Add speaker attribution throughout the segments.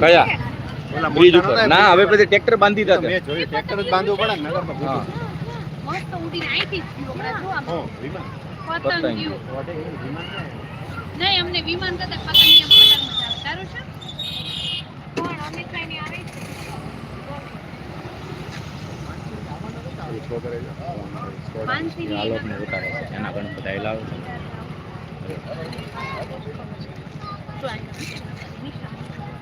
Speaker 1: કયા
Speaker 2: ઓલા
Speaker 1: બ્રિજ ઉપર ના હવે પછી ટ્રેક્ટર બાંધી. દીધા
Speaker 2: મેં જોયું ટ્રેક્ટર જ બાંધવું પડે ને
Speaker 1: હા
Speaker 3: મસ્ત હમણાં જો આમ
Speaker 2: હો, વિમાન.
Speaker 3: પતંગ. નહીં અમને વિમાન કરતા વધારે મજા આવે છે આવે
Speaker 1: ઉતારે છે એના છે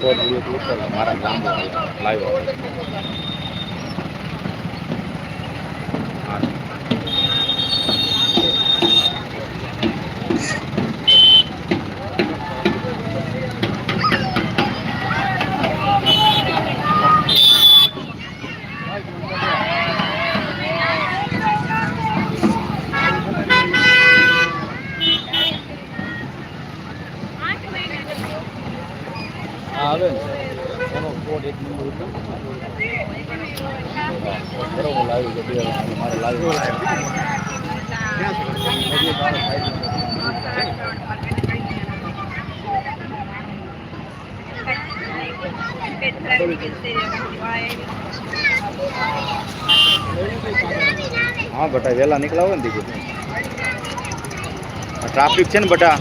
Speaker 1: ફોર વીડિયો તો ઉતરેલા મારા ગામમાં લાવ્યો
Speaker 3: Yeah.
Speaker 1: હા બટા વહેલા નીકળાવો ને દીકરી. ટ્રાફિક છે ને બટા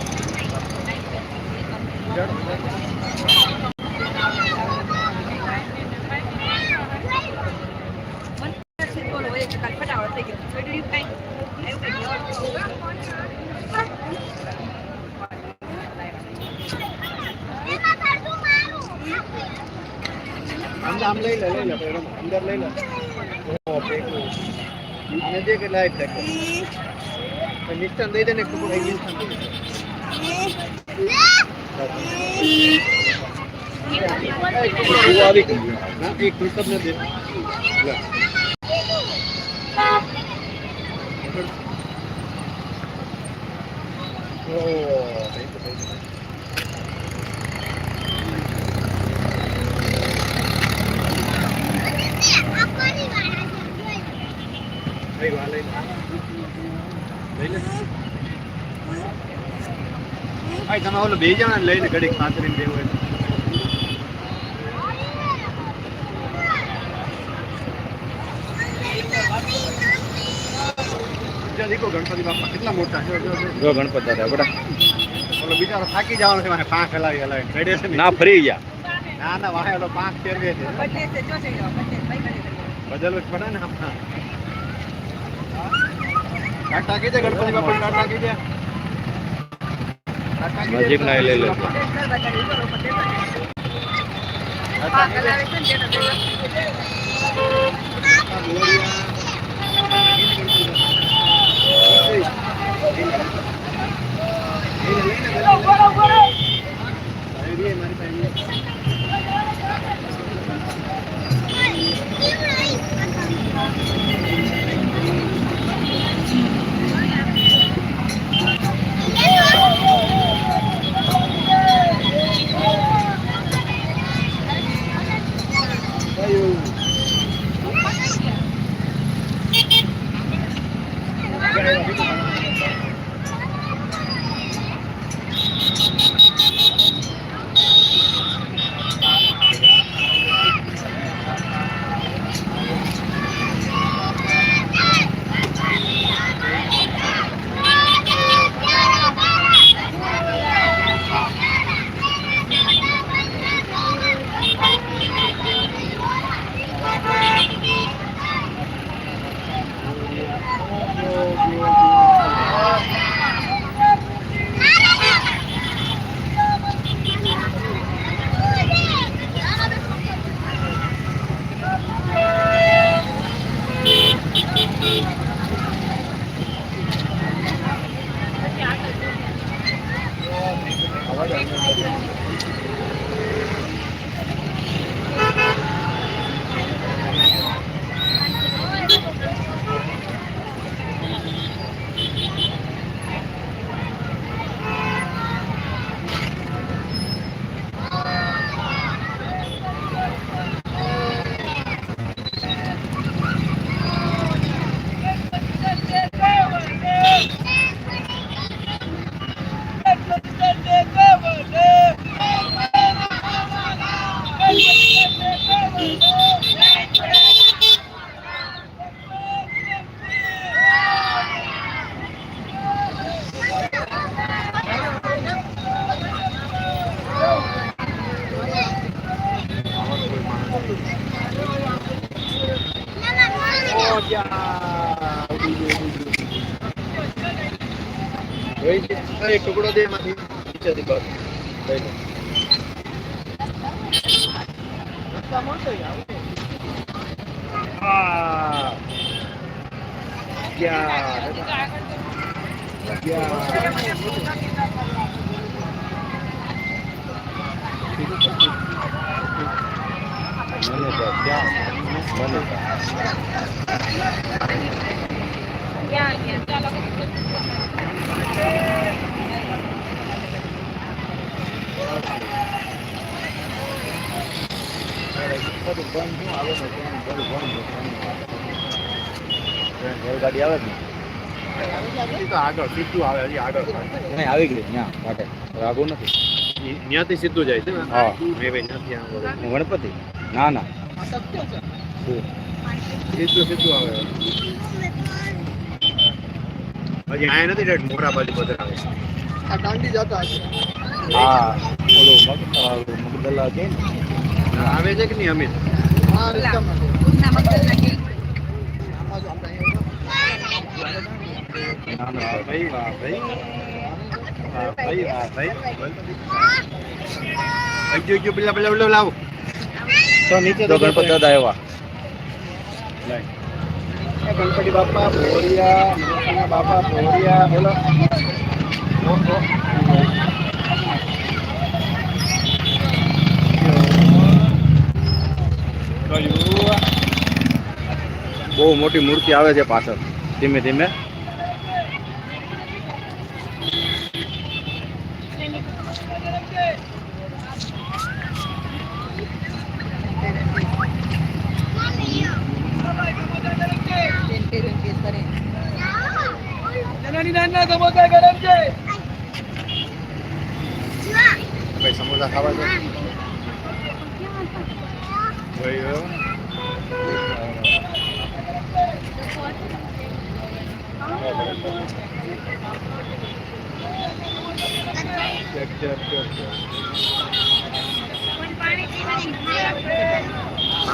Speaker 2: અંદર આમ લઈ લે લઈ લે પછી રમો. અંદર લઈ લે ઓ પેકું. આને દે કે લાઈટ પછી નિષ્ઠાન દઈ દે ને ખબર આવી નિષ્ઠાન
Speaker 1: આવી ગયું
Speaker 2: ના, એ ખુરશબ ને દે. ઓ, થઈ ગયું, થઈ ગયું. લઈ લો, આ લઈ લો. લઈ લે. તમે ઓલો બે જણા લઈને ઘડીક ખાતરીને દેવું હોય ગણપતિ બાપા કેટલા મોટા છે? જો,
Speaker 1: ગણપત દાદા બટા
Speaker 2: ઓલો બિચારો થાકી જવાનો છે મારે પાંખ હલાવી હલાવી. ચડે છે ના?
Speaker 1: ફરી ગયા.
Speaker 2: ના ના વાહે ઓલો પાંખ ફેરવે છે. બદલવું જ પડે ને હમણાં ટાટા કીધે ગણપતિ બાપા ટાટા કીધે.
Speaker 1: નજીક ના લઈ લે.
Speaker 2: ટાટા એક ટુકડો દે એમાંથી નીચેથી. Ya.
Speaker 3: મને તો ક્યાં મને તો
Speaker 1: ક્યાં ક્યાં
Speaker 3: આવે ને છે.
Speaker 2: આગળ સીધું આવે હજી આગળ
Speaker 3: નહીં આવી ગઈ ત્યાં માટે. આગળ નથી.
Speaker 2: ત્યાંથી સીધું જાય છે
Speaker 3: હા. હું ગણપતિ? ના ના.
Speaker 2: સીધું સીધું આવે. હજી આયા નથી ડેટ મોરા બાજુ બધા આવે.
Speaker 4: આ દાંડી જતા
Speaker 3: હા ઓલો મગદલા કે ને
Speaker 2: આવે છે કે નહીં અમિત? ભાઈ વાહ ભાઈ વાહ ભાઈ પેલા પેલા લાવો
Speaker 3: તો નીચે તો ગણપતિ દાદા આવ્યા.
Speaker 2: ગણપતિ બાપા ભોરિયા બાપા ભોરિયા બોલો ઓ, ઓ. કયું?
Speaker 3: બહુ મોટી મૂર્તિ આવે છે પાછળ. ધીમે ધીમે.
Speaker 2: સમોસા ખાવા છે?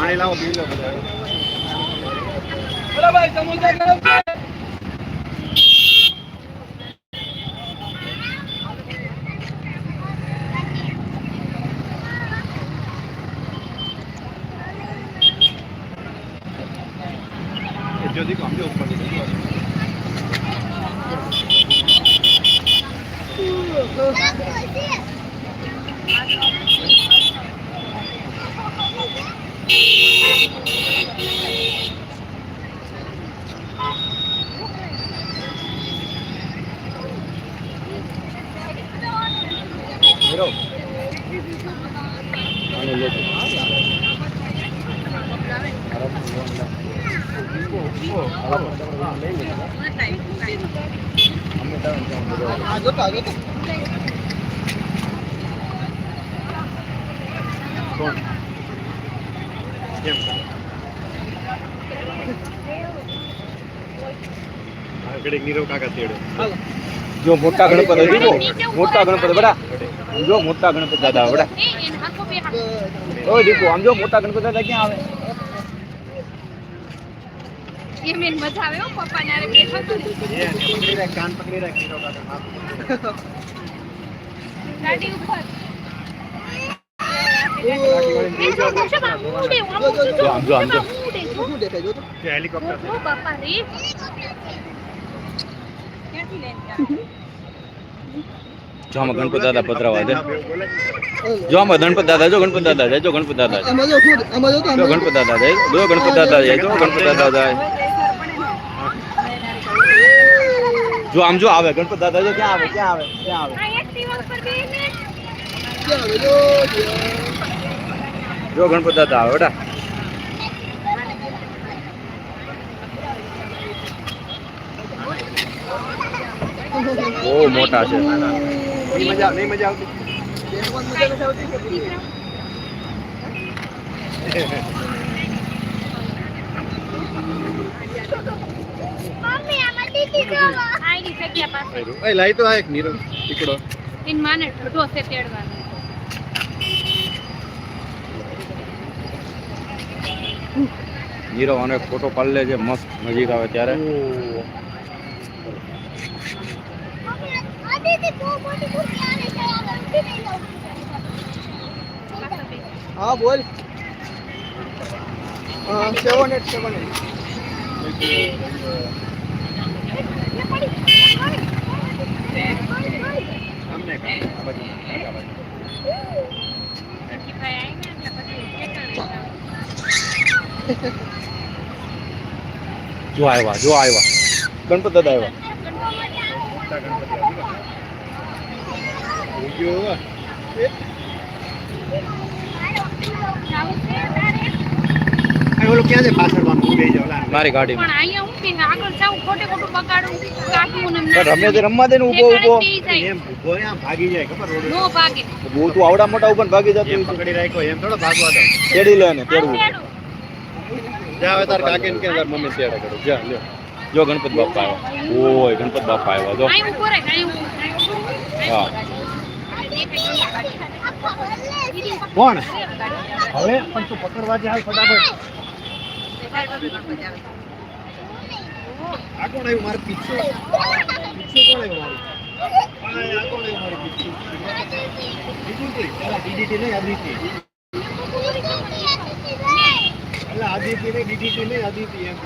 Speaker 1: પણ
Speaker 2: લાવો પી લો બધા એ જ્યોતિ કો સમજો ઉપર
Speaker 3: હેરો આને લે તો. અમે તારે ત્યાં બધા
Speaker 4: આ જોતા આ જોતા
Speaker 2: કોણ કેમ આગળ એક નીરવ કાકા તેડે.
Speaker 3: જો મોટા ગણપત મોટા ગણપત બડા જો મોટા ગણપતિ દાદા આવે બડા
Speaker 1: એ એને હાથો બે હાથ.
Speaker 3: ઓય દીકુ આમ જો મોટા ગણપતિ દાદા ક્યાં આવે?
Speaker 1: એમ એને મજા આવે હો પપ્પાને હારે બેઠો તો ને.
Speaker 2: એ પકડી રાખ કાન પકડી રાખ નીરવ કાકા માથું
Speaker 1: ગાડી ઉપર.
Speaker 4: ઓ,
Speaker 1: એ જો જો શેમાં ઉડે, આમ
Speaker 4: જો, જો,
Speaker 1: ઉડે,
Speaker 3: જો, આમ જો, આમ જો.
Speaker 1: શેમાં ઉડે, જો.
Speaker 4: શું દેખાય જોતો
Speaker 2: કે હેલિકોપ્ટર
Speaker 3: જો આમાં ગણપતિ દાદા પધરાવા દે. જો આમાં ગણપતિ દાદા જો ગણપત દાદા જાય જો ગણપત દાદા
Speaker 4: જો
Speaker 3: ગણપતિ દાદા જાય જો ગણપત દાદા જાય જો ગણપત દાદા જાય. જો આમ જો આવે ગણપત દાદા જો ક્યાં આવે ક્યાં આવે ક્યાં આવે?
Speaker 4: જો
Speaker 3: ગણપત ગણપતિ દાદા આવે બેટા. બહુ મોટા છે.
Speaker 2: નહીં મજા નહીં મજા આવતી.
Speaker 4: મજા નથી આવતી
Speaker 2: લાઈ તો આ એક નીરવ ટીકડો.
Speaker 1: એન માને તેડવાનું.
Speaker 3: જીરો અને ફોટો પાડી લેજે મસ્ત નજીક આવે ત્યારે.
Speaker 4: હા બોલ. Seven at seven.
Speaker 3: જો આવ્યા જો આવ્યા ગણપત દાદા આવ્યા
Speaker 2: ગયા. હવે. ઓલો ક્યાં છે પાછળ વાનું જાવ,
Speaker 3: મારી ગાડીમાં
Speaker 1: પણ અહીંયા હું કે આગળ જાઉં ખોટે ખોટું બગાડું કાપવું ને
Speaker 3: પણ રમે તે રમવા દે ને ઊભો ઊભો.
Speaker 2: એમ ઊભો ને ભાગી જાય ખબર રોડ.
Speaker 1: નો ભાગે.
Speaker 3: બહુ તું આવડા મોટા ઉપર ભાગી જતો
Speaker 2: એમ પકડી રાખ્યો એમ થોડો ભાગવા દો.
Speaker 3: તેડી લે ને તેડવું
Speaker 2: જા હવે તાર કાકે ને કે તાર મમ્મી તેડે કરે. જા લ્યો.
Speaker 3: જો ગણપત બાપા આવ્યા. ઓય ગણપત બાપા આવ્યા જો.
Speaker 1: અહીં ઊભો રહે અહીં
Speaker 3: હા.
Speaker 2: કોણ? હવે પણ તું પકડવા જાય ફટાફટ. આ કોણ આવ્યું? મારે પીછે. પીછે કોણ આવ્યું મારે? DDT નહીં આદિત્ય એટલે આદિત્ય નહીં DDT નહીં આદિત્ય એમ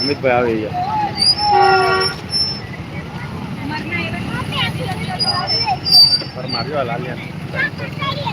Speaker 3: અમિતભાઈ આવી ગયા.
Speaker 2: પરમાર જો લાલિયા.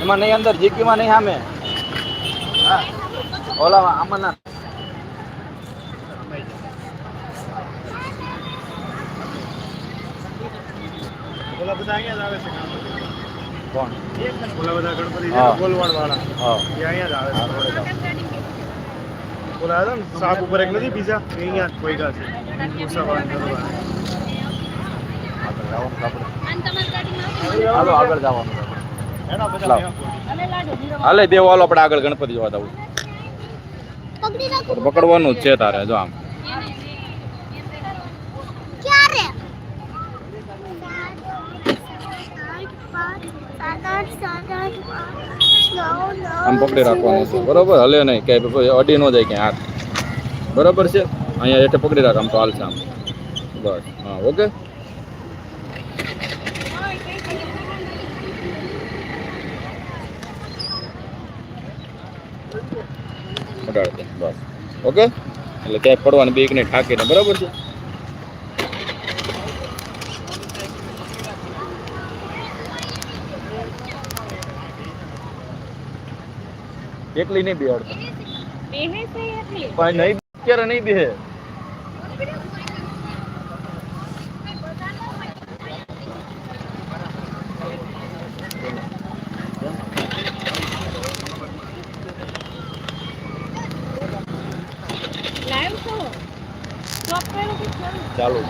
Speaker 3: એમાં નહીં અંદર જીકીમાં નહીં સામે.
Speaker 2: હા.
Speaker 3: ઓલા આમાં ના.
Speaker 2: બધા અહીંયા જ આવે છે
Speaker 3: કોણ?
Speaker 2: ઓલા બધા ગણપતિ ગોલવાડ વાળા એ અહીંયા જ આવે છે. ઓલા હતા ને સાપ ઉપર એક નથી પીઝા અહીંયા જ કોઈ છે. મુસાફર કરવા.
Speaker 3: આપણે
Speaker 1: અને તમારી ગાડીમાં
Speaker 3: હાલો આગળ જવાનું. દેવો હાલો આપણે આગળ ગણપતિ જોવા જવું. પકડવાનું જ છે તારે જો આમ. આમ પકડી રાખવાનું છે બરોબર? હલે નહીં કે અડી ન જાય ક્યાં હાથ. બરોબર છે? અહીંયા એટલે પકડી રાખ આમ તો હાલશે આમ. બસ, હા, ઓકે? બસ. ઓકે? એટલે ક્યાંય પડવાની બીકને ઠાકીને, બરાબર છે? एक
Speaker 1: लिए नहीं बिहार नहीं क्या नहीं
Speaker 3: बिहे चलो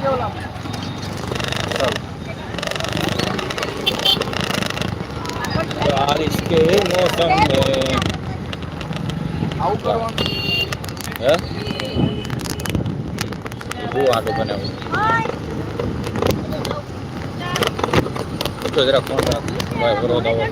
Speaker 3: इसके मौसम में આવું કરવાનું? હે? બહુ આટો બનાવ્યો. તો જરા ફોન રાખ. ભાઈ વરો દાવો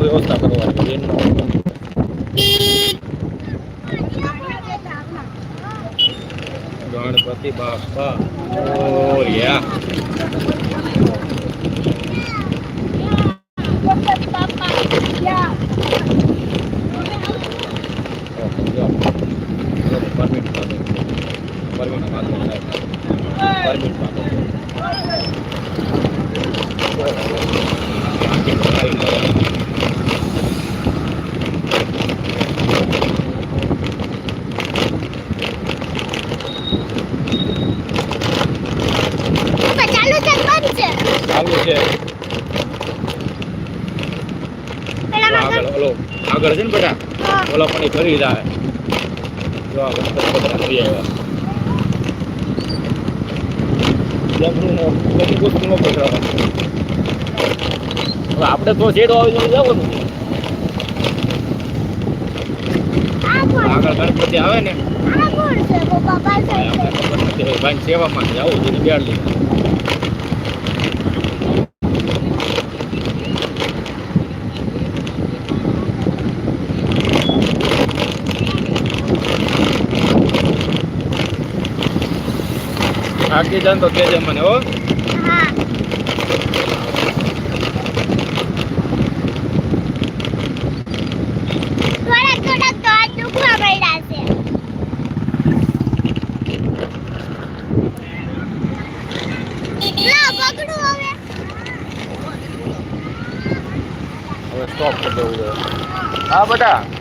Speaker 3: વ્યવસ્થા કરવાની ગણપતિ બાપા. મોર્યા પરમિટ પરમિટ પરમિટ
Speaker 5: ચાલુ છે બંધ છે
Speaker 3: ચાલુ છે. આગળ ઓલો આગળ છે ને બેટા? ઓલો પણ ફરી જાય જો આગળ ગણપતિ બધા કરી આવ્યા બધી આપણે તો શેડો આવી જવાનું આગળ ગણપતિ આવે ને. ભાઈ સેવામાં જવું છે બેડ લીધા. થાકી જાય તો કેજે મને હો.
Speaker 5: હવે
Speaker 3: સ્ટોપ કરી દેવું હા બેટા.